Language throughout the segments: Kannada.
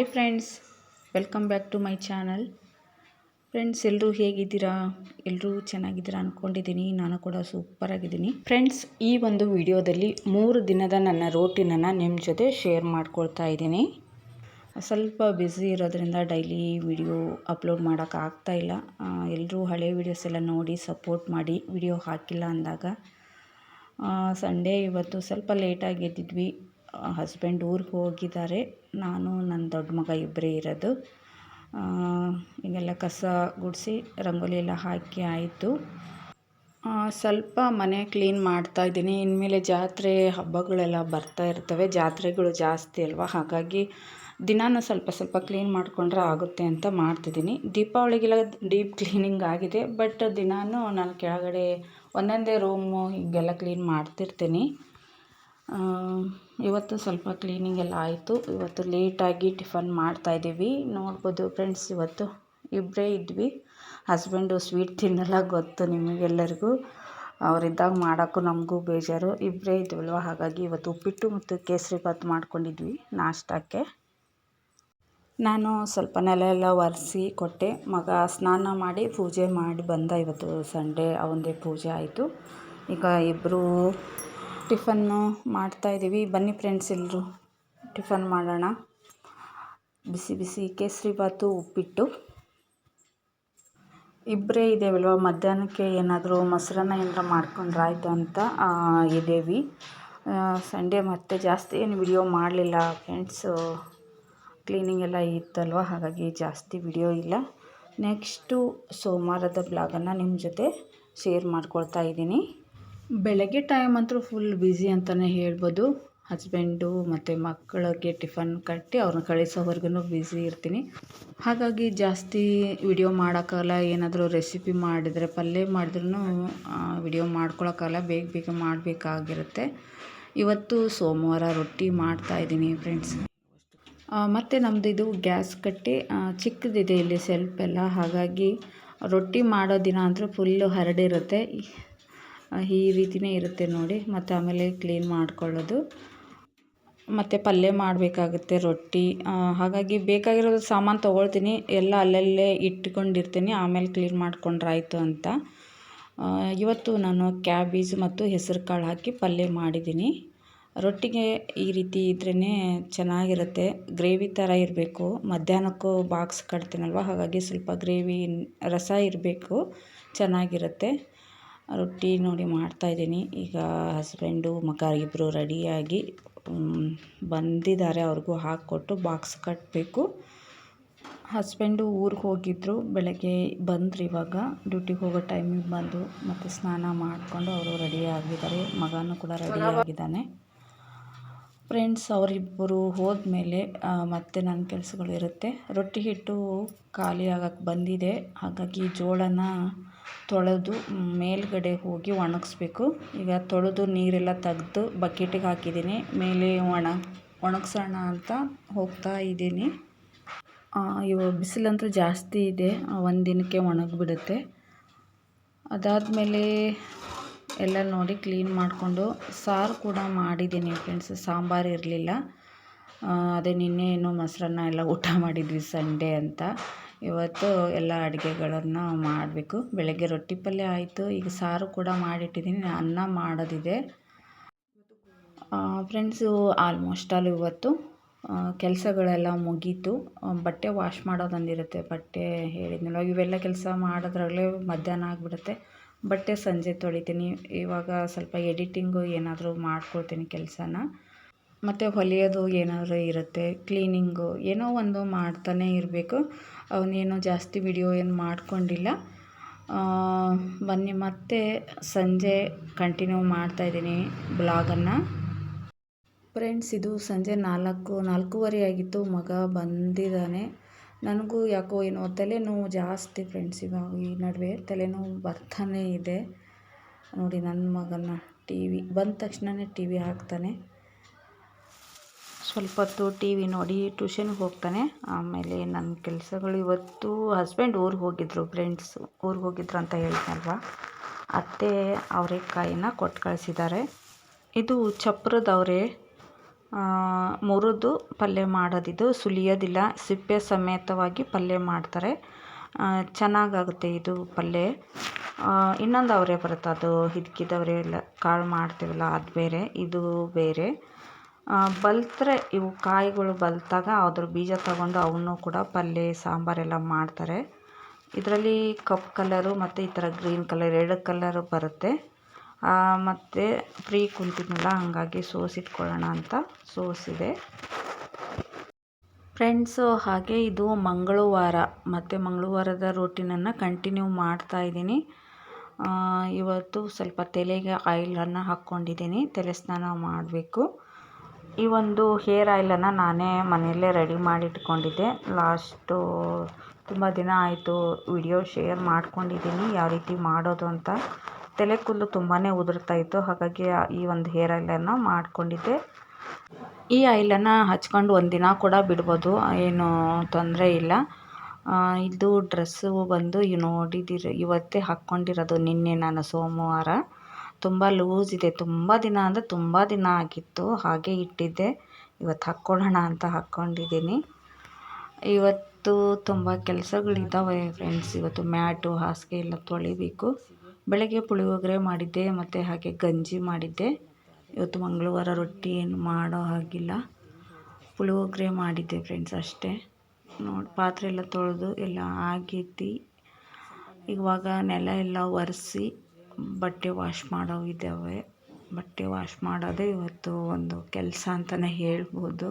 Hi friends welcome back to my channel friends ಎಲ್ಲರೂ ಹೇಗಿದ್ದೀರಾ? ಎಲ್ಲರೂ ಚೆನ್ನಾಗಿದ್ದೀರಾ ಅಂದ್ಕೊಂಡಿದ್ದೀನಿ ನಾನು ಕೂಡ ಸೂಪರಾಗಿದ್ದೀನಿ ಫ್ರೆಂಡ್ಸ್ ಈ ಒಂದು ವಿಡಿಯೋದಲ್ಲಿ ಮೂರು ದಿನದ ನನ್ನ ರೋಟಿನನ್ನು ನಿಮ್ಮ ಜೊತೆ ಶೇರ್ ಮಾಡ್ಕೊಳ್ತಾ ಇದ್ದೀನಿ. ಸ್ವಲ್ಪ ಬ್ಯುಸಿ ಇರೋದ್ರಿಂದ ಡೈಲಿ ವಿಡಿಯೋ ಅಪ್ಲೋಡ್ ಮಾಡೋಕ್ಕಾಗ್ತಾ ಇಲ್ಲ. ಎಲ್ಲರೂ ಹಳೆ ವೀಡಿಯೋಸ್ ಎಲ್ಲ ನೋಡಿ ಸಪೋರ್ಟ್ ಮಾಡಿ ವಿಡಿಯೋ ಹಾಕಿಲ್ಲ ಅಂದಾಗ ಸಂಡೇ ಇವತ್ತು ಸ್ವಲ್ಪ ಲೇಟಾಗಿ ಎದ್ದಿದ್ವಿ. ಹಸ್ಬೆಂಡ್ ಊರಿಗೆ ಹೋಗಿದ್ದಾರೆ ನಾನು ನನ್ನ ದೊಡ್ಡ ಮಗ ಇಬ್ಬರೇ ಇರೋದು. ಹೀಗೆಲ್ಲ ಕಸ ಗುಡಿಸಿ ರಂಗೋಲಿ ಎಲ್ಲ ಹಾಕಿ ಆಯಿತು. ಸ್ವಲ್ಪ ಮನೆ ಕ್ಲೀನ್ ಮಾಡ್ತಾ ಇದ್ದೀನಿ. ಇನ್ಮೇಲೆ ಜಾತ್ರೆ ಹಬ್ಬಗಳೆಲ್ಲ ಬರ್ತಾ ಇರ್ತವೆ. ಜಾತ್ರೆಗಳು ಜಾಸ್ತಿ ಅಲ್ವಾ? ಹಾಗಾಗಿ ದಿನಾನು ಸ್ವಲ್ಪ ಸ್ವಲ್ಪ ಕ್ಲೀನ್ ಮಾಡಿಕೊಂಡ್ರೆ ಆಗುತ್ತೆ ಅಂತ ಮಾಡ್ತಿದ್ದೀನಿ. ದೀಪಾವಳಿಗೆಲ್ಲ ಡೀಪ್ ಕ್ಲೀನಿಂಗ್ ಆಗಿದೆ. ಬಟ್ ದಿನಾನು ನಾನು ಕೆಳಗಡೆ ಒಂದೊಂದೇ ರೂಮು ಹೀಗೆಲ್ಲ ಕ್ಲೀನ್ ಮಾಡ್ತಿರ್ತೀನಿ. ಇವತ್ತು ಸ್ವಲ್ಪ ಕ್ಲೀನಿಂಗ್ ಎಲ್ಲ ಆಯಿತು. ಇವತ್ತು ಲೇಟಾಗಿ ಟಿಫನ್ ಮಾಡ್ತಾಯಿದ್ದೀವಿ ನೋಡ್ಬೋದು ಫ್ರೆಂಡ್ಸ್ ಇವತ್ತು ಇಬ್ಬರೇ ಇದ್ವಿ. ಹಸ್ಬೆಂಡು ಸ್ವೀಟ್ ತಿನ್ನಲ್ಲ ಗೊತ್ತು ನಿಮಗೆಲ್ಲರಿಗೂ. ಅವರಿದ್ದಾಗ ಮಾಡೋಕ್ಕೂ ನಮಗೂ ಬೇಜಾರು. ಇಬ್ಬರೇ ಇದ್ವಲ್ವ? ಹಾಗಾಗಿ ಇವತ್ತು ಉಪ್ಪಿಟ್ಟು ಮತ್ತು ಕೇಸರಿ ಭಾತ್ ಮಾಡ್ಕೊಂಡಿದ್ವಿ ನಾಷ್ಟಕ್ಕೆ. ನಾನು ಸ್ವಲ್ಪ ನೆಲ ಎಲ್ಲ ಒರೆಸಿ ಕೊಟ್ಟೆ. ಮಗ ಸ್ನಾನ ಮಾಡಿ ಪೂಜೆ ಮಾಡಿ ಬಂದ ಇವತ್ತು ಸಂಡೇ, ಅವಂದೇ ಪೂಜೆ ಆಯಿತು. ಈಗ ಇಬ್ಬರು ಟಿಫನ್ನು ಮಾಡ್ತಾಯಿದ್ದೀವಿ ಬನ್ನಿ ಫ್ರೆಂಡ್ಸ್ ಎಲ್ಲರೂ ಟಿಫನ್ ಮಾಡೋಣ. ಬಿಸಿ ಬಿಸಿ ಕೇಸರಿ ಬಾತು ಉಪ್ಪಿಟ್ಟು. ಇಬ್ಬರೇ ಇದ್ದೇವಲ್ವ ಮಧ್ಯಾಹ್ನಕ್ಕೆ ಏನಾದರೂ ಮೊಸರನ್ನ ಏನಾರ ಮಾಡ್ಕೊಂಡ್ರೆ ಆಯಿತು ಅಂತ ಇದ್ದೇವೆ ಸಂಡೇ ಮತ್ತೆ ಜಾಸ್ತಿ ಏನು ವಿಡಿಯೋ ಮಾಡಲಿಲ್ಲ. ಫ್ರೆಂಡ್ಸು ಕ್ಲೀನಿಂಗ್ ಎಲ್ಲ ಇತ್ತಲ್ವ? ಹಾಗಾಗಿ ಜಾಸ್ತಿ ವಿಡಿಯೋ ಇಲ್ಲ. ನೆಕ್ಸ್ಟು ಸೋಮವಾರದ ಬ್ಲಾಗನ್ನು ನಿಮ್ಮ ಜೊತೆ ಶೇರ್ ಮಾಡ್ಕೊಳ್ತಾ ಇದ್ದೀನಿ. ಬೆಳಗ್ಗೆ ಟೈಮ್ ಅಂತೂ ಫುಲ್ ಬ್ಯುಸಿ ಅಂತಲೇ ಹೇಳ್ಬೋದು. ಹಸ್ಬೆಂಡು ಮತ್ತು ಮಕ್ಕಳಿಗೆ ಟಿಫನ್ ಕಟ್ಟಿ ಅವ್ರನ್ನ ಕಳಿಸೋವರೆಗೂ ಬ್ಯುಸಿ ಇರ್ತೀನಿ. ಹಾಗಾಗಿ ಜಾಸ್ತಿ ವಿಡಿಯೋ ಮಾಡೋಕ್ಕಾಗಲ್ಲ ಏನಾದರೂ ರೆಸಿಪಿ ಮಾಡಿದರೆ, ಪಲ್ಯ ಮಾಡಿದ್ರೂ ವಿಡಿಯೋ ಮಾಡ್ಕೊಳಕ್ಕಾಗಲ್ಲ ಬೇಗ ಬೇಗ ಮಾಡಬೇಕಾಗಿರುತ್ತೆ. ಇವತ್ತು ಸೋಮವಾರ ರೊಟ್ಟಿ ಮಾಡ್ತಾಯಿದ್ದೀನಿ ಫ್ರೆಂಡ್ಸ್ ಮತ್ತು ನಮ್ಮದು ಇದು ಗ್ಯಾಸ್ ಕಟ್ಟಿ ಚಿಕ್ಕದಿದೆ ಇಲ್ಲಿ ಸೆಲ್ಫ್ ಎಲ್ಲ. ಹಾಗಾಗಿ ರೊಟ್ಟಿ ಮಾಡೋ ದಿನ ಅಂತೂ ಫುಲ್ಲು ಹರಡಿರುತ್ತೆ. ಈ ರೀತಿಯೇ ಇರುತ್ತೆ ನೋಡಿ. ಮತ್ತು ಆಮೇಲೆ ಕ್ಲೀನ್ ಮಾಡ್ಕೊಳ್ಳೋದು. ಮತ್ತು ಪಲ್ಯ ಮಾಡಬೇಕಾಗುತ್ತೆ, ರೊಟ್ಟಿ. ಹಾಗಾಗಿ ಬೇಕಾಗಿರೋದು ಸಾಮಾನು ತೊಗೊಳ್ತೀನಿ. ಎಲ್ಲ ಅಲ್ಲಲ್ಲೇ ಇಟ್ಕೊಂಡಿರ್ತೀನಿ. ಆಮೇಲೆ ಕ್ಲೀನ್ ಮಾಡ್ಕೊಂಡ್ರೆ ಆಯಿತು ಅಂತ. ಇವತ್ತು ನಾನು ಕ್ಯಾಬೇಜ್ ಮತ್ತು ಹೆಸರು ಕಾಳು ಹಾಕಿ ಪಲ್ಯ ಮಾಡಿದ್ದೀನಿ. ರೊಟ್ಟಿಗೆ ಈ ರೀತಿ ಇದ್ರೇ ಚೆನ್ನಾಗಿರುತ್ತೆ. ಗ್ರೇವಿ ಥರ ಇರಬೇಕು. ಮಧ್ಯಾಹ್ನಕ್ಕೂ ಬಾಕ್ಸ್ ಕಟ್ತೀನಲ್ವ? ಹಾಗಾಗಿ ಸ್ವಲ್ಪ ಗ್ರೇವಿ ರಸ ಇರಬೇಕು. ಚೆನ್ನಾಗಿರುತ್ತೆ. ರೊಟ್ಟಿ ನೋಡಿ ಮಾಡ್ತಾಯಿದ್ದೀನಿ ಈಗ ಹಸ್ಬೆಂಡು ಮಗ ಇಬ್ಬರು ರೆಡಿಯಾಗಿ ಬಂದಿದ್ದಾರೆ. ಅವ್ರಿಗೂ ಹಾಕ್ಕೊಟ್ಟು ಬಾಕ್ಸ್ ಕಟ್ಟಬೇಕು ಹಸ್ಬೆಂಡು ಊರಿಗೆ ಹೋಗಿದ್ದರು ಬೆಳಗ್ಗೆ ಬಂದರು ಇವಾಗ. ಡ್ಯೂಟಿಗೆ ಹೋಗೋ ಟೈಮಿಗೆ ಬಂದು ಮತ್ತು ಸ್ನಾನ ಮಾಡಿಕೊಂಡು ಅವರು ರೆಡಿಯಾಗಿದ್ದಾರೆ ಮಗನೂ ಕೂಡ ರೆಡಿ ಆಗಿದ್ದಾನೆ. ಫ್ರೆಂಡ್ಸ್ ಅವರಿಬ್ಬರು ಹೋದ್ಮೇಲೆ ಮತ್ತೆ ನನ್ನ ಕೆಲಸಗಳು ಇರುತ್ತೆ. ರೊಟ್ಟಿ ಹಿಟ್ಟು ಖಾಲಿ ಆಗಕ್ಕೆ ಬಂದಿದೆ. ಹಾಗಾಗಿ ಜೋಳನ ತೊಳೆದು ಮೇಲುಗಡೆ ಹೋಗಿ ಒಣಗಿಸ್ಬೇಕು. ಈಗ ತೊಳೆದು ನೀರೆಲ್ಲ ತೆಗೆದು ಬಕೆಟಿಗೆ ಹಾಕಿದ್ದೀನಿ. ಮೇಲೆ ಒಣ, ಒಣಗಿಸೋಣ ಅಂತ ಹೋಗ್ತಾ ಇದ್ದೀನಿ. ಇವಾಗ ಬಿಸಿಲಂತೂ ಜಾಸ್ತಿ ಇದೆ. ಒಂದು ದಿನಕ್ಕೆ ಒಣಗಿಬಿಡುತ್ತೆ. ಅದಾದಮೇಲೆ ಎಲ್ಲ ನೋಡಿ ಕ್ಲೀನ್ ಮಾಡಿಕೊಂಡು ಸಾರು ಕೂಡ ಮಾಡಿದ್ದೀನಿ ಫ್ರೆಂಡ್ಸ್ ಸಾಂಬಾರು ಇರಲಿಲ್ಲ. ಅದೇ ನಿನ್ನೆ ಏನೋ ಮೊಸರನ್ನ ಎಲ್ಲ ಊಟ ಮಾಡಿದ್ವಿ ಸಂಡೇ ಅಂತ. ಇವತ್ತು ಎಲ್ಲ ಅಡುಗೆಗಳನ್ನು ಮಾಡಬೇಕು. ಬೆಳಗ್ಗೆ ರೊಟ್ಟಿ ಪಲ್ಯ ಆಯಿತು. ಈಗ ಸಾರು ಕೂಡ ಮಾಡಿಟ್ಟಿದ್ದೀನಿ. ಅನ್ನ ಮಾಡೋದಿದೆ. ಫ್ರೆಂಡ್ಸು ಆಲ್ಮೋಸ್ಟ್ ಆಲ್ ಇವತ್ತು ಕೆಲಸಗಳೆಲ್ಲ ಮುಗೀತು. ಬಟ್ಟೆ ವಾಶ್ ಮಾಡೋದೊಂದಿರುತ್ತೆ. ಬಟ್ಟೆ ಹೇಳಿದ್ನಲ್ಲ ಇವೆಲ್ಲ ಕೆಲಸ ಮಾಡೋದ್ರಲ್ಲೇ ಮಧ್ಯಾಹ್ನ ಆಗಿಬಿಡುತ್ತೆ. ಬಟ್ಟೆ ಸಂಜೆ ತೊಳಿತೀನಿ. ಇವಾಗ ಸ್ವಲ್ಪ ಎಡಿಟಿಂಗು ಏನಾದರೂ ಮಾಡ್ಕೊಳ್ತೀನಿ ಕೆಲಸನ. ಮತ್ತು ಹೊಲಿಯೋದು ಏನಾದರೂ ಇರುತ್ತೆ, ಕ್ಲೀನಿಂಗು ಏನೋ ಒಂದು ಮಾಡ್ತಾನೆ ಇರಬೇಕು. ಅವನೇನು ಜಾಸ್ತಿ ವಿಡಿಯೋ ಏನು ಮಾಡ್ಕೊಂಡಿಲ್ಲ. ಬನ್ನಿ ಮತ್ತೆ ಸಂಜೆ ಕಂಟಿನ್ಯೂ ಮಾಡ್ತಾಯಿದ್ದೀನಿ ಬ್ಲಾಗನ್ನು. ಫ್ರೆಂಡ್ಸ್, ಇದು ಸಂಜೆ ನಾಲ್ಕು, ನಾಲ್ಕೂವರೆ ಆಗಿತ್ತು, ಮಗ ಬಂದಿದ್ದಾನೆ. ನನಗೂ ಯಾಕೋ ಏನೋ ತಲೆನೋವು ಜಾಸ್ತಿ ಫ್ರೆಂಡ್ಸ್ ಇವಾಗ ಈ ನಡುವೆ ತಲೆನೋವು ಬರ್ತಾನೇ ಇದೆ. ನೋಡಿ ನನ್ನ ಮಗನ ಟಿ ವಿ ಬಂದ ತಕ್ಷಣವೇ ಟಿ ವಿ ಹಾಕ್ತಾನೆ. ಸ್ವಲ್ಪ ಹೊತ್ತು ಟಿ ವಿ ನೋಡಿ ಟ್ಯೂಷನ್ಗೆ ಹೋಗ್ತಾನೆ. ಆಮೇಲೆ ನನ್ನ ಕೆಲಸಗಳು ಇವತ್ತು ಹಸ್ಬೆಂಡ್ ಊರಿಗೆ ಹೋಗಿದ್ರು ಫ್ರೆಂಡ್ಸ್ ಊರಿಗೆ ಹೋಗಿದ್ರು ಅಂತ ಹೇಳ್ತಲ್ವ ಅತ್ತೆ ಅವರೆಕಾಯಿನ ಕೊಟ್ಟು ಕಳಿಸಿದ್ದಾರೆ. ಇದು ಚಪ್ರದವರೆ. ಮುರಿದು ಪಲ್ಯ ಮಾಡೋದಿದು. ಸುಲಿಯೋದಿಲ್ಲ. ಸಿಪ್ಪೆ ಸಮೇತವಾಗಿ ಪಲ್ಯ ಮಾಡ್ತಾರೆ. ಚೆನ್ನಾಗಾಗುತ್ತೆ ಇದು ಪಲ್ಯ. ಇನ್ನೊಂದು ಅವರೆ ಬರುತ್ತೆ. ಅದು ಹಿದ್ಕಿದವರೆ ಎಲ್ಲ ಕಾಳು ಮಾಡ್ತೀವಲ್ಲ, ಅದು ಬೇರೆ, ಇದು ಬೇರೆ. ಬಲ್ತ್ರೆ, ಇವು ಕಾಯಿಗಳು ಬಲ್ತಾಗ ಅದ್ರ ಬೀಜ ತಗೊಂಡು ಅವನ್ನೂ ಕೂಡ ಪಲ್ಯ ಸಾಂಬಾರೆಲ್ಲ ಮಾಡ್ತಾರೆ. ಇದರಲ್ಲಿ ಕಪ್ ಕಲರು ಮತ್ತು ಈ ಥರ ಗ್ರೀನ್ ಕಲರ್, ಎರಡು ಕಲರು ಬರುತ್ತೆ. ಮತ್ತು ಫ್ರೀ ಕುಂತಿದ್ನಲ್ಲ, ಹಾಗಾಗಿ ಸೋಸಿಟ್ಕೊಳ್ಳೋಣ ಅಂತ ಸೋಸಿದೆ ಫ್ರೆಂಡ್ಸು ಹಾಗೆ ಇದು ಮಂಗಳವಾರ. ಮತ್ತು ಮಂಗಳವಾರದ ರೂಟೀನನ್ನು ಕಂಟಿನ್ಯೂ ಮಾಡ್ತಾ ಇದ್ದೀನಿ. ಇವತ್ತು ಸ್ವಲ್ಪ ತಲೆಗೆ ಆಯಿಲನ್ನು ಹಾಕ್ಕೊಂಡಿದ್ದೀನಿ. ತಲೆ ಸ್ನಾನ ಮಾಡಬೇಕು. ಈ ಒಂದು ಹೇರ್ ಆಯಿಲನ್ನು ನಾನೇ ಮನೆಯಲ್ಲೇ ರೆಡಿ ಮಾಡಿ ಇಟ್ಕೊಂಡಿದ್ದೆ. ಲಾಸ್ಟು ತುಂಬ ದಿನ ಆಯಿತು ವಿಡಿಯೋ ಶೇರ್ ಮಾಡ್ಕೊಂಡಿದ್ದೀನಿ, ಯಾವ ರೀತಿ ಮಾಡೋದು ಅಂತ. ತಲೆ ಕೂದಲು ತುಂಬಾ ಉದುರ್ತಾ ಇತ್ತು. ಹಾಗಾಗಿ ಈ ಒಂದು ಹೇರ್ ಆಯಿಲನ್ನು ಮಾಡಿಕೊಂಡಿದ್ದೆ. ಈ ಆಯಿಲನ್ನು ಹಚ್ಕೊಂಡು ಒಂದು ದಿನ ಕೂಡ ಬಿಡ್ಬೋದು. ಏನು ತೊಂದರೆ ಇಲ್ಲ. ಇದು ಡ್ರೆಸ್ಸು ಬಂದು ಇವು ಇವತ್ತೇ ಹಾಕ್ಕೊಂಡಿರೋದು ನಿನ್ನೆ ನಾನು ಸೋಮವಾರ. ತುಂಬ ಲೂಸ್ ಇದೆ. ತುಂಬ ದಿನ ಅಂದರೆ ತುಂಬ ದಿನ ಆಗಿತ್ತು. ಹಾಗೆ ಇಟ್ಟಿದ್ದೆ. ಇವತ್ತು ಹಾಕ್ಕೊಳ್ಳೋಣ ಅಂತ ಹಾಕ್ಕೊಂಡಿದ್ದೀನಿ. ಇವತ್ತು ತುಂಬ ಕೆಲಸಗಳಿದ್ದಾವೆ ಫ್ರೆಂಡ್ಸ್ ಇವತ್ತು ಮ್ಯಾಟು ಹಾಸಿಗೆ ಎಲ್ಲ ತೊಳಿಬೇಕು. ಬೆಳಗ್ಗೆ ಪುಳಿಯೋಗರೆ ಮಾಡಿದ್ದೆ, ಮತ್ತು ಹಾಗೆ ಗಂಜಿ ಮಾಡಿದ್ದೆ. ಇವತ್ತು ಮಂಗಳವಾರ ರೊಟ್ಟಿ ಏನು ಮಾಡೋ ಹಾಗಿಲ್ಲ. ಪುಳಿಯೋಗರೆ ಮಾಡಿದ್ದೆ ಫ್ರೆಂಡ್ಸ್ ಅಷ್ಟೇ. ನೋಡಿ, ಪಾತ್ರೆ ಎಲ್ಲ ತೊಳೆದು ಎಲ್ಲ ಆಗೈತಿ ಇವಾಗ ನೆಲ ಎಲ್ಲ ಒರೆಸಿ ಬಟ್ಟೆ ವಾಶ್ ಮಾಡೋ ಇದ್ದಾವೆ ಬಟ್ಟೆ ವಾಶ್ ಮಾಡೋದೇ ಇವತ್ತು ಒಂದು ಕೆಲಸ ಅಂತಲೇ ಹೇಳ್ಬೋದು.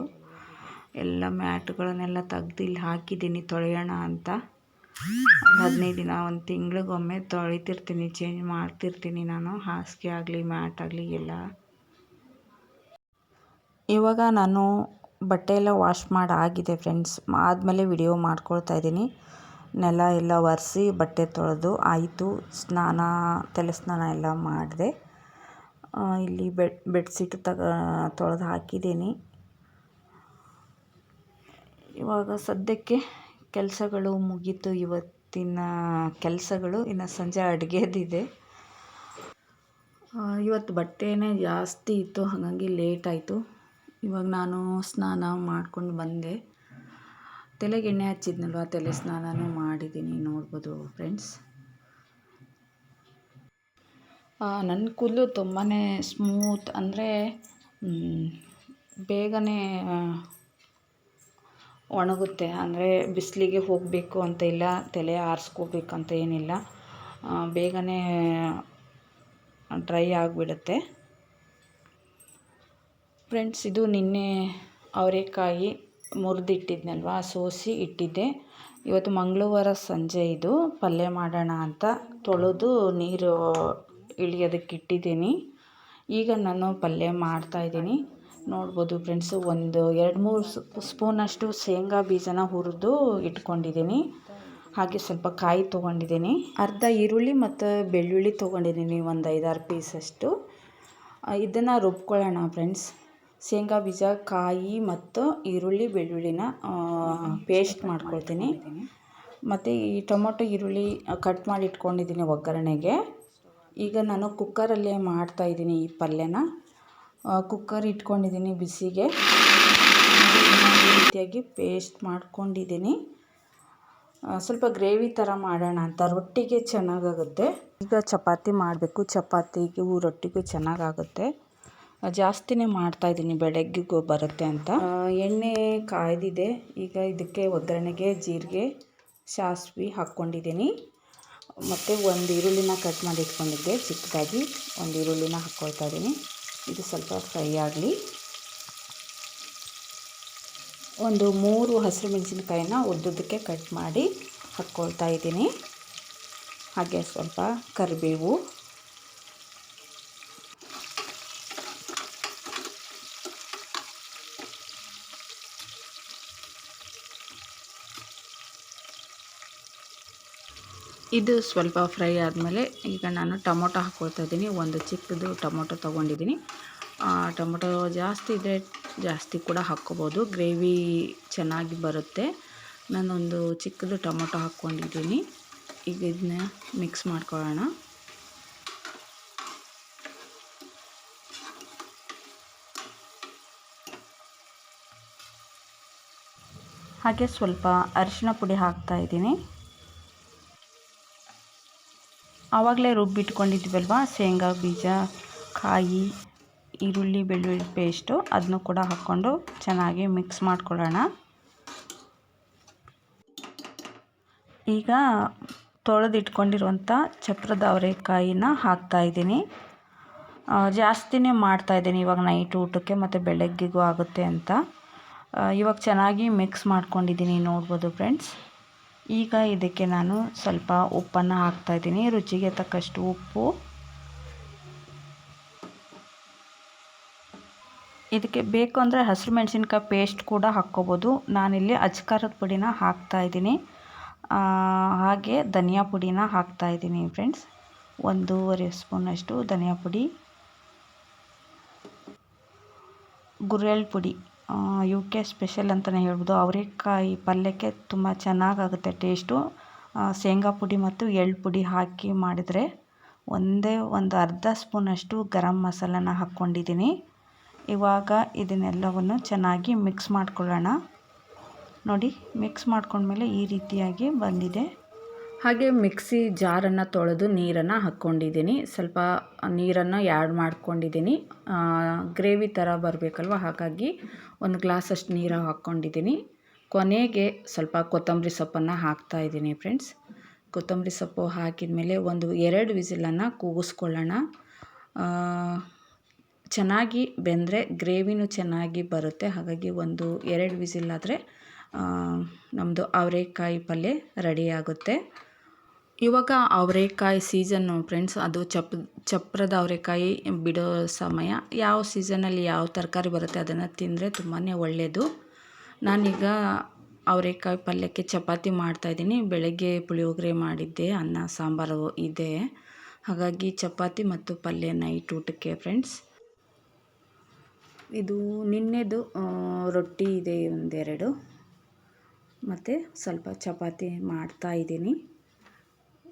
ಎಲ್ಲ ಮ್ಯಾಟ್ಗಳನ್ನೆಲ್ಲ ತೆಗ್ದು ಇಲ್ಲಿ ಹಾಕಿದ್ದೀನಿ, ತೊಳೆಯೋಣ ಅಂತ. ಒಂದು ಹದಿನೈದು ದಿನ, ಒಂದು ತಿಂಗಳಿಗೊಮ್ಮೆ ತೊಳಿತಿರ್ತೀನಿ ಚೇಂಜ್ ಮಾಡ್ತಿರ್ತೀನಿ ನಾನು. ಹಾಸಿಗೆ ಆಗಲಿ ಮ್ಯಾಟ್ ಆಗಲಿ, ಎಲ್ಲ. ಇವಾಗ ನಾನು ಬಟ್ಟೆ ಎಲ್ಲ ವಾಶ್ ಮಾಡಿ ಆಗಿದೆ ಫ್ರೆಂಡ್ಸ್ ಆದಮೇಲೆ ವಿಡಿಯೋ ಮಾಡ್ಕೊಳ್ತಾ ಇದ್ದೀನಿ. ನೆಲ ಎಲ್ಲ ಒರೆಸಿ ಬಟ್ಟೆ ತೊಳೆದು ಆಯಿತು. ಸ್ನಾನ, ತಲೆ ಸ್ನಾನ ಎಲ್ಲ ಮಾಡಿದೆ. ಇಲ್ಲಿ ಬೆಡ್ ಬೆಡ್ಶೀಟ್ ತಗ, ತೊಳೆದು ಹಾಕಿದ್ದೀನಿ. ಇವಾಗ ಸದ್ಯಕ್ಕೆ ಕೆಲಸಗಳು ಮುಗೀತು. ಇವತ್ತಿನ ಕೆಲಸಗಳು ಇನ್ನು ಸಂಜೆ ಅಡುಗೆದಿದೆ. ಇವತ್ತು ಬಟ್ಟೆನೇ ಜಾಸ್ತಿ ಇತ್ತು, ಹಾಗಾಗಿ ಲೇಟ್ ಆಯಿತು. ಇವಾಗ ನಾನು ಸ್ನಾನ ಮಾಡ್ಕೊಂಡು ಬಂದೆ. ತಲೆಗೆ ಎಣ್ಣೆ ಹಚ್ಚಿದ್ನಲ್ವ, ತಲೆ ಸ್ನಾನನೂ ಮಾಡಿದ್ದೀನಿ, ನೋಡ್ಬೋದು ಫ್ರೆಂಡ್ಸ್. ನನ್ನ ಕೂದಲು ತುಂಬಾ ಸ್ಮೂತ್ ಅಂದರೆ ಬೇಗನೆ ಒಣಗುತ್ತೆ. ಅಂದರೆ ಬಿಸಿಲಿಗೆ ಹೋಗಬೇಕು ಅಂತ ಇಲ್ಲ, ತಲೆ ಆರಿಸ್ಕೋಬೇಕಂತ ಏನಿಲ್ಲ. ಬೇಗನೆ ಡ್ರೈ ಆಗಿಬಿಡುತ್ತೆ. ಫ್ರೆಂಡ್ಸ್, ಇದು ನಿನ್ನೆ ಅವರೆಕಾಯಿ ಮುರಿದಿಟ್ಟಿದ್ನಲ್ವ? ಸೋಸಿ ಇಟ್ಟಿದ್ದೆ. ಇವತ್ತು ಮಂಗಳವಾರ ಸಂಜೆ ಇದು. ಪಲ್ಯ ಮಾಡೋಣ ಅಂತ ತೊಳೆದು ನೀರು ಇಳಿಯೋದಕ್ಕೆ ಇಟ್ಟಿದ್ದೀನಿ. ಈಗ ನಾನು ಪಲ್ಯ ಮಾಡ್ತಾಯಿದ್ದೀನಿ ನೋಡ್ಬೋದು ಫ್ರೆಂಡ್ಸು. ಒಂದು ಎರಡು ಮೂರು ಸ್ಪೂನಷ್ಟು ಶೇಂಗಾ ಬೀಜನ ಹುರಿದು ಇಟ್ಕೊಂಡಿದ್ದೀನಿ. ಹಾಗೆ ಸ್ವಲ್ಪ ಕಾಯಿ ತೊಗೊಂಡಿದ್ದೀನಿ. ಅರ್ಧ ಈರುಳ್ಳಿ ಮತ್ತು ಬೆಳ್ಳುಳ್ಳಿ ತೊಗೊಂಡಿದ್ದೀನಿ, ಒಂದು ಐದಾರು ಪೀಸಷ್ಟು. ಇದನ್ನು ರುಬ್ಕೊಳ್ಳೋಣ ಫ್ರೆಂಡ್ಸ್. ಶೇಂಗಾ ಬೀಜ, ಕಾಯಿ ಮತ್ತು ಈರುಳ್ಳಿ, ಬೆಳ್ಳುಳ್ಳಿನ ಪೇಸ್ಟ್ ಮಾಡ್ಕೊಳ್ತೀನಿ. ಮತ್ತು ಈ ಟೊಮೊಟೊ, ಈರುಳ್ಳಿ ಕಟ್ ಮಾಡಿ ಇಟ್ಕೊಂಡಿದ್ದೀನಿ ಒಗ್ಗರಣೆಗೆ. ಈಗ ನಾನು ಕುಕ್ಕರಲ್ಲೇ ಮಾಡ್ತಾಯಿದ್ದೀನಿ ಈ ಪಲ್ಯನ. ಕುಕ್ಕರ್ ಇಟ್ಕೊಂಡಿದ್ದೀನಿ ಬಿಸಿಗೆ. ರೀತಿಯಾಗಿ ಪೇಸ್ಟ್ ಮಾಡ್ಕೊಂಡಿದ್ದೀನಿ. ಸ್ವಲ್ಪ ಗ್ರೇವಿ ಥರ ಮಾಡೋಣ ಅಂತ. ರೊಟ್ಟಿಗೆ ಚೆನ್ನಾಗಾಗುತ್ತೆ. ಈಗ ಚಪಾತಿ ಮಾಡಬೇಕು. ಚಪಾತಿಗೂ ರೊಟ್ಟಿಗೂ ಚೆನ್ನಾಗಾಗುತ್ತೆ. ಜಾಸ್ತಿನೇ ಮಾಡ್ತಾಯಿದ್ದೀನಿ ಬೆಳಗ್ಗೆಗೂ ಬರುತ್ತೆ ಅಂತ. ಎಣ್ಣೆ ಕಾಯ್ದಿದೆ. ಈಗ ಇದಕ್ಕೆ ಒಗ್ಗರಣೆಗೆ ಜೀರಿಗೆ, ಸಾಸ್ವೆ ಹಾಕ್ಕೊಂಡಿದ್ದೀನಿ. ಮತ್ತು ಒಂದು ಈರುಳ್ಳಿನ ಕಟ್ ಮಾಡಿ ಇಟ್ಕೊಂಡಿದ್ದೆ. ಚಿಕ್ಕದಾಗಿ ಒಂದು ಈರುಳ್ಳಿನ ಹಾಕ್ಕೊಳ್ತಾ ಇದ್ದೀನಿ. ಇದು ಸ್ವಲ್ಪ ಫ್ರೈ ಆಗಲಿ. ಒಂದು ಮೂರು ಹಸಿರು ಮೆಣಸಿನ್ಕಾಯಿನ ಉದ್ದುದ್ದಕ್ಕೆ ಕಟ್ ಮಾಡಿ ಹಾಕ್ಕೊಳ್ತಾ ಇದ್ದೀನಿ. ಹಾಗೆ ಸ್ವಲ್ಪ ಕರಿಬೇವು. ಇದು ಸ್ವಲ್ಪ ಫ್ರೈ ಆದಮೇಲೆ ಈಗ ನಾನು ಟೊಮೊಟೊ ಹಾಕ್ಕೊಳ್ತಾ ಇದ್ದೀನಿ. ಒಂದು ಚಿಕ್ಕದು ಟೊಮೊಟೊ ತೊಗೊಂಡಿದ್ದೀನಿ. ಟೊಮೊಟೊ ಜಾಸ್ತಿ ಇದ್ದರೆ ಜಾಸ್ತಿ ಕೂಡ ಹಾಕ್ಕೋಬೋದು. ಗ್ರೇವಿ ಚೆನ್ನಾಗಿ ಬರುತ್ತೆ. ನಾನೊಂದು ಚಿಕ್ಕದು ಟೊಮೊಟೊ ಹಾಕ್ಕೊಂಡಿದ್ದೀನಿ. ಈಗ ಇದನ್ನ ಮಿಕ್ಸ್ ಮಾಡ್ಕೊಳ್ಳೋಣ. ಹಾಗೆ ಸ್ವಲ್ಪ ಅರಿಶಿನ ಪುಡಿ ಹಾಕ್ತಾ ಇದ್ದೀನಿ. ಆವಾಗಲೇ ರುಬ್ಬಿಟ್ಕೊಂಡಿದ್ವಲ್ವ? ಶೇಂಗಾ, ಬೀಜ, ಕಾಯಿ, ಈರುಳ್ಳಿ, ಬೆಳ್ಳುಳ್ಳಿ ಪೇಸ್ಟು ಅದನ್ನು ಕೂಡ ಹಾಕ್ಕೊಂಡು ಚೆನ್ನಾಗಿ ಮಿಕ್ಸ್ ಮಾಡ್ಕೊಳ್ಳೋಣ. ಈಗ ತೊಳೆದಿಟ್ಕೊಂಡಿರುವಂಥ ಚಪ್ರದ ಅವರೆಕಾಯಿನ ಹಾಕ್ತಾಯಿದ್ದೀನಿ ಜಾಸ್ತಿನೇ ಮಾಡ್ತಾಯಿದ್ದೀನಿ ಇವಾಗ ನೈಟ್ ಊಟಕ್ಕೆ ಮತ್ತು ಬೆಳಗ್ಗೆಗೂ ಆಗುತ್ತೆ ಅಂತ. ಇವಾಗ ಚೆನ್ನಾಗಿ ಮಿಕ್ಸ್ ಮಾಡ್ಕೊಂಡಿದ್ದೀನಿ ನೋಡ್ಬೋದು ಫ್ರೆಂಡ್ಸ್. ಈಗ ಇದಕ್ಕೆ ನಾನು ಸ್ವಲ್ಪ ಉಪ್ಪನ್ನು ಹಾಕ್ತಾಯಿದ್ದೀನಿ ರುಚಿಗೆ ತಕ್ಕಷ್ಟು ಉಪ್ಪು. ಇದಕ್ಕೆ ಬೇಕು ಅಂದರೆ ಹಸಿರು ಮೆಣಸಿನ್ಕಾಯಿ ಪೇಸ್ಟ್ ಕೂಡ ಹಾಕ್ಕೋಬೋದು. ನಾನಿಲ್ಲಿ ಅಜ್ಕಾರದ ಪುಡಿನ ಹಾಕ್ತಾಯಿದ್ದೀನಿ ಹಾಗೆ ಧನಿಯಾ ಪುಡಿನ ಹಾಕ್ತಾಯಿದ್ದೀನಿ ಫ್ರೆಂಡ್ಸ್. ಒಂದೂವರೆ ಸ್ಪೂನಷ್ಟು ಧನಿಯಾ ಪುಡಿ. ಗುರೆಳ್ ಪುಡಿ. ಯು ಕೆ ಸ್ಪೆಷಲ್ ಅಂತಲೇ ಹೇಳ್ಬೋದು. ಅವರೆಕಾಯಿ ಪಲ್ಯಕ್ಕೆ ತುಂಬ ಚೆನ್ನಾಗಾಗುತ್ತೆ ಟೇಸ್ಟು ಶೇಂಗಾ ಪುಡಿ ಮತ್ತು ಎಳ್ಳು ಪುಡಿ ಹಾಕಿ ಮಾಡಿದರೆ ಒಂದೇ ಒಂದು ಅರ್ಧ ಸ್ಪೂನಷ್ಟು ಗರಂ ಮಸಾಲನ ಹಾಕ್ಕೊಂಡಿದ್ದೀನಿ. ಇವಾಗ ಇದನ್ನೆಲ್ಲವನ್ನು ಚೆನ್ನಾಗಿ ಮಿಕ್ಸ್ ಮಾಡ್ಕೊಳ್ಳೋಣ. ನೋಡಿ ಮಿಕ್ಸ್ ಮಾಡ್ಕೊಂಡ್ಮೇಲೆ ಈ ರೀತಿಯಾಗಿ ಬಂದಿದೆ. ಹಾಗೆ ಮಿಕ್ಸಿ ಜಾರನ್ನು ತೊಳೆದು ನೀರನ್ನು ಹಾಕ್ಕೊಂಡಿದ್ದೀನಿ. ಸ್ವಲ್ಪ ನೀರನ್ನು ಆ್ಯಡ್ ಮಾಡ್ಕೊಂಡಿದ್ದೀನಿ. ಗ್ರೇವಿ ಥರ ಬರಬೇಕಲ್ವ? ಹಾಗಾಗಿ ಒಂದು ಗ್ಲಾಸಷ್ಟು ನೀರು ಹಾಕ್ಕೊಂಡಿದ್ದೀನಿ. ಕೊನೆಗೆ ಸ್ವಲ್ಪ ಕೊತ್ತಂಬರಿ ಸೊಪ್ಪನ್ನು ಹಾಕ್ತಾಯಿದ್ದೀನಿ ಫ್ರೆಂಡ್ಸ್. ಕೊತ್ತಂಬರಿ ಸೊಪ್ಪು ಹಾಕಿದ ಮೇಲೆ ಒಂದು ಎರಡು ವಿಸಿಲನ್ನು ಕೂಗಿಸ್ಕೊಳ್ಳೋಣ. ಚೆನ್ನಾಗಿ ಬೆಂದರೆ ಗ್ರೇವಿನೂ ಚೆನ್ನಾಗಿ ಬರುತ್ತೆ. ಹಾಗಾಗಿ ಒಂದು ಎರಡು ವಿಸಿಲಾದರೆ ನಮ್ಮದು ಅವರೆಕಾಯಿ ಪಲ್ಯ ರೆಡಿ ಆಗುತ್ತೆ. ಇವಾಗ ಅವರೆಕಾಯಿ ಸೀಸನ್ನು ಫ್ರೆಂಡ್ಸ್ ಅದು ಚಪ್ ಚಪ್ಪರದ ಅವರೆಕಾಯಿ ಬಿಡೋ ಸಮಯ. ಯಾವ ಸೀಸನಲ್ಲಿ ಯಾವ ತರಕಾರಿ ಬರುತ್ತೆ ಅದನ್ನು ತಿಂದರೆ ತುಂಬಾ ಒಳ್ಳೆಯದು ನಾನೀಗ ಅವರೆಕಾಯಿ ಪಲ್ಯಕ್ಕೆ ಚಪಾತಿ ಮಾಡ್ತಾಯಿದ್ದೀನಿ ಬೆಳಗ್ಗೆ ಪುಳಿಯೋಗರೆ ಮಾಡಿದ್ದೆ, ಅನ್ನ, ಸಾಂಬಾರು ಇದೆ. ಹಾಗಾಗಿ ಚಪಾತಿ ಮತ್ತು ಪಲ್ಯ ನೈಟ್ ಊಟಕ್ಕೆ ಫ್ರೆಂಡ್ಸ್ ಇದು ನಿನ್ನೆದು ರೊಟ್ಟಿ ಇದೆ ಒಂದೆರಡು. ಮತ್ತು ಸ್ವಲ್ಪ ಚಪಾತಿ ಮಾಡ್ತಾ ಇದ್ದೀನಿ.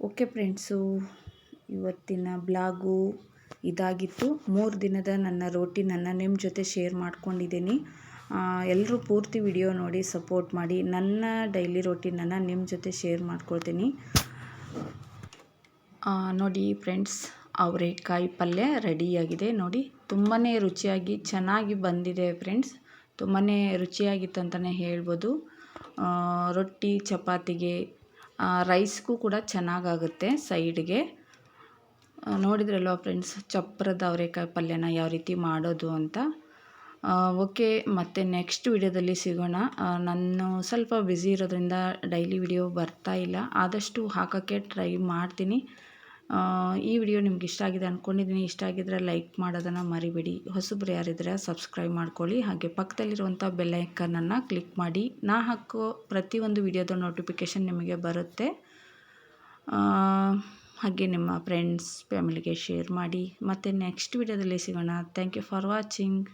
ಓಕೆ ಫ್ರೆಂಡ್ಸು, ಇವತ್ತಿನ ಬ್ಲಾಗು ಇದಾಗಿತ್ತು. ಮೂರು ದಿನದ ನನ್ನ ನನ್ನ ನಿಮ್ಮ ಜೊತೆ ಶೇರ್ ಮಾಡ್ಕೊಂಡಿದ್ದೀನಿ. ಎಲ್ಲರೂ ಪೂರ್ತಿ ವಿಡಿಯೋ ನೋಡಿ ಸಪೋರ್ಟ್ ಮಾಡಿ. ನನ್ನ ಡೈಲಿ ರೋಟಿನನ್ನು ನಿಮ್ಮ ಜೊತೆ ಶೇರ್ ಮಾಡ್ಕೊಳ್ತೀನಿ. ನೋಡಿ ಫ್ರೆಂಡ್ಸ್, ಅವರೆಕಾಯಿ ಪಲ್ಯ ರೆಡಿಯಾಗಿದೆ. ನೋಡಿ ತುಂಬಾ ರುಚಿಯಾಗಿ ಚೆನ್ನಾಗಿ ಬಂದಿದೆ ಫ್ರೆಂಡ್ಸ್. ತುಂಬಾ ರುಚಿಯಾಗಿತ್ತು ಅಂತಲೇ ಹೇಳ್ಬೋದು. ರೊಟ್ಟಿ, ಚಪಾತಿಗೆ ರೈಸ್ಗೂ ಕೂಡ ಚೆನ್ನಾಗಾಗುತ್ತೆ ಸೈಡ್ಗೆ ನೋಡಿದ್ರಲ್ವ ಫ್ರೆಂಡ್ಸ್ ಚಪ್ಪರದ ಅವರೆಕಾಯಿ ಪಲ್ಯನ ಯಾವ ರೀತಿ ಮಾಡೋದು ಅಂತ? ಓಕೆ ಮತ್ತು ನೆಕ್ಸ್ಟ್ ವಿಡಿಯೋದಲ್ಲಿ ಸಿಗೋಣ. ನಾನು ಸ್ವಲ್ಪ ಬ್ಯುಸಿ ಇರೋದ್ರಿಂದ ಡೈಲಿ ವಿಡಿಯೋ ಬರ್ತಾ ಇಲ್ಲ. ಆದಷ್ಟು ಹಾಕೋಕ್ಕೆ ಟ್ರೈ ಮಾಡ್ತೀನಿ. ಈ ವಿಡಿಯೋ ನಿಮ್ಗೆ ಇಷ್ಟ ಆಗಿದೆ ಅಂದ್ಕೊಂಡಿದ್ದೀನಿ ಇಷ್ಟ ಆಗಿದ್ದರೆ ಲೈಕ್ ಮಾಡೋದನ್ನು ಮರಿಬೇಡಿ. ಹೊಸಬ್ರು ಯಾರಿದ್ರೆ ಸಬ್ಸ್ಕ್ರೈಬ್ ಮಾಡ್ಕೊಳ್ಳಿ. ಹಾಗೆ ಪಕ್ಕದಲ್ಲಿರುವಂಥ ಬೆಲ್ಲೈಕನನ್ನು ಕ್ಲಿಕ್ ಮಾಡಿ. ನಾ ಹಾಕೋ ಪ್ರತಿಯೊಂದು ವಿಡಿಯೋದ ನೋಟಿಫಿಕೇಷನ್ ನಿಮಗೆ ಬರುತ್ತೆ. ಹಾಗೆ ನಿಮ್ಮ ಫ್ರೆಂಡ್ಸ್, ಫ್ಯಾಮಿಲಿಗೆ ಶೇರ್ ಮಾಡಿ. ಮತ್ತು ನೆಕ್ಸ್ಟ್ ವಿಡಿಯೋದಲ್ಲಿ ಸಿಗೋಣ. ಥ್ಯಾಂಕ್ ಯು ಫಾರ್ ವಾಚಿಂಗ್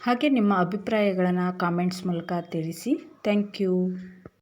ಹಾಗೆ ನಿಮ್ಮ ಅಭಿಪ್ರಾಯಗಳನ್ನು ಕಾಮೆಂಟ್ಸ್ ಮೂಲಕ ತಿಳಿಸಿ. Thank you